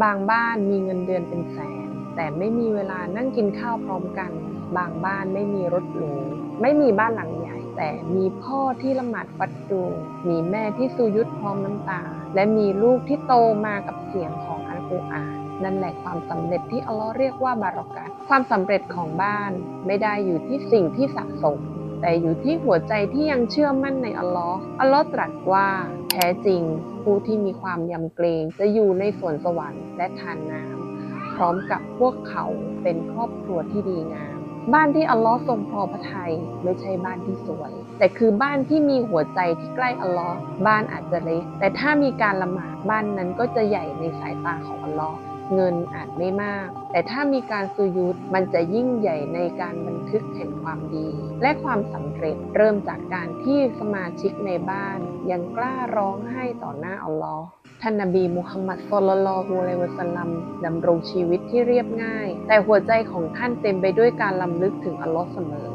บางบ้านมีเงินเดือนเป็นแสน แต่ไม่มีเวลานั่งกินข้าวพร้อมกัน บางบ้านไม่มีรถหรูไม่มีบ้านหลังใหญ่ แต่มีพ่อที่ละหมาดฟัดดูมีแม่ที่สุยุดพร้อมน้ำตา และมีลูกที่โตมากับเสียงของอัลกุรอานนั่นแหละความสำเร็จที่อัลลอฮ์เรียกว่าบารอกัตความสำเร็จของบ้านไม่ได้อยู่ที่สิ่งที่สะสม แต่อยู่ที่หัวใจที่ยังเชื่อมั่นในอัลลอฮ์อัลลอฮ์ตรัสว่า แท้จริง ผู้ที่มีความยำเกรงจะอยู่ในสวนสวรรค์และทานน้ำพร้อมกับพวกเขาเป็นครอบครัวที่ดีงาม บ้านที่อัลลอฮ์ทรงพอพระทัยไม่ใช่บ้านที่สวย แต่คือบ้านที่มีหัวใจที่ใกล้อัลลอฮ์บ้านอาจจะเล็กแต่ถ้ามีการละหมาดบ้านนั้นก็จะใหญ่ในสายตาของอัลลอฮ์ เงินอาจไม่มาก แต่ถ้ามีการสุยุดมันจะยิ่งใหญ่ในการบันทึกแห่งความดี และความสำเร็จเริ่มจากการที่สมาชิกในบ้าน ยังกล้าร้องไห้ต่อหน้าอัลลอฮ์ท่านนบีมุฮัมมัดศ็อลลัลฮุอะลัยวะสัลลัมดำรงชีวิตที่เรียบง่าย แต่หัวใจของท่านเต็มไปด้วยการลำลึกถึงอัลลอฮ์เสมอ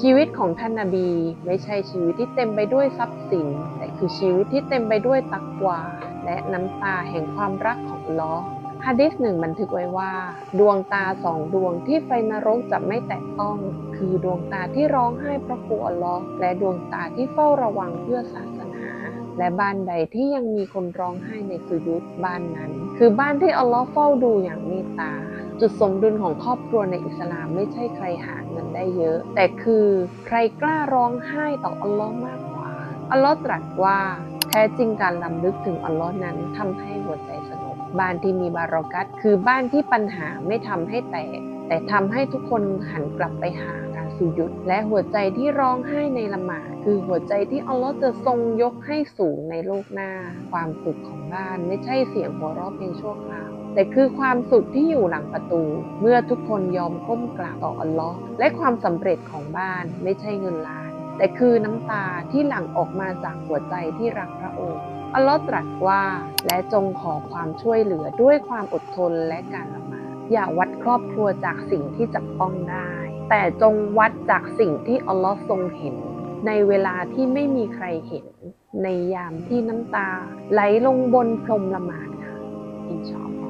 ชีวิตของท่านนบีไม่ใช่ชีวิตที่เต็มไปด้วยทรัพย์สิน แต่คือชีวิตที่เต็มไปด้วยตักวาและน้ำตาแห่งความรักของอัลลอ ฮะดิษหนึ่งบันทึกไว้ว่า ดวงตาสองดวงที่ไฟนรกจะไม่แตะต้อง คือดวงตาที่ร้องไห้เพราะกลัวอัลอฮ์และดวงตาที่เฝ้าระวังเพื่อศาสนา และบ้านใดที่ยังมีคนร้องไห้ในสุยุดบ้านนั้น คือบ้านที่อัลลอฮ์เฝ้าดูอย่างเมตตาจุดสมดุลของครอบครัวในอิสลามไม่ใช่ใครหาเงินได้เยอะ แต่คือใครกล้าร้องไห้ต่ออัลลอฮ์มากกว่า อัลลอฮ์ตรัสว่า แท้จริงการลำลึกถึงอัลลอฮ์นั้นทำให้หัวใจสงบ บ้านที่มีบารอกัตคือบ้านที่ปัญหาไม่ทำให้แตก แต่ทำให้ทุกคนหันกลับไปหาการสุยุดและหัวใจที่ร้องไห้ในละหมาดคือหัวใจที่อัลลอฮ์จะทรงยกให้สูงในโลกหน้า ความสุขของบ้านไม่ใช่เสียงหัวเราะเพียงชั่วคราวแต่คือความสุขที่อยู่หลังประตู เมื่อทุกคนยอมก้มกราบต่ออัลลอฮ์และความสำเร็จของบ้านไม่ใช่เงินล้าน แต่คือน้ำตาที่หลั่งออกมาจากหัวใจที่รักพระองค์ อัลลอฮ์ตรัสว่าและจงขอความช่วยเหลือด้วยความอดทนและการละหมาดอย่าวัดครอบครัวจากสิ่งที่จับต้องได้ แต่จงวัดจากสิ่งที่อัลลอฮ์ทรงเห็น ในเวลาที่ไม่มีใครเห็น ในยามที่น้ำตา ไหลลงบนพรมละหมาดค่ะอินชาอัลลอฮ์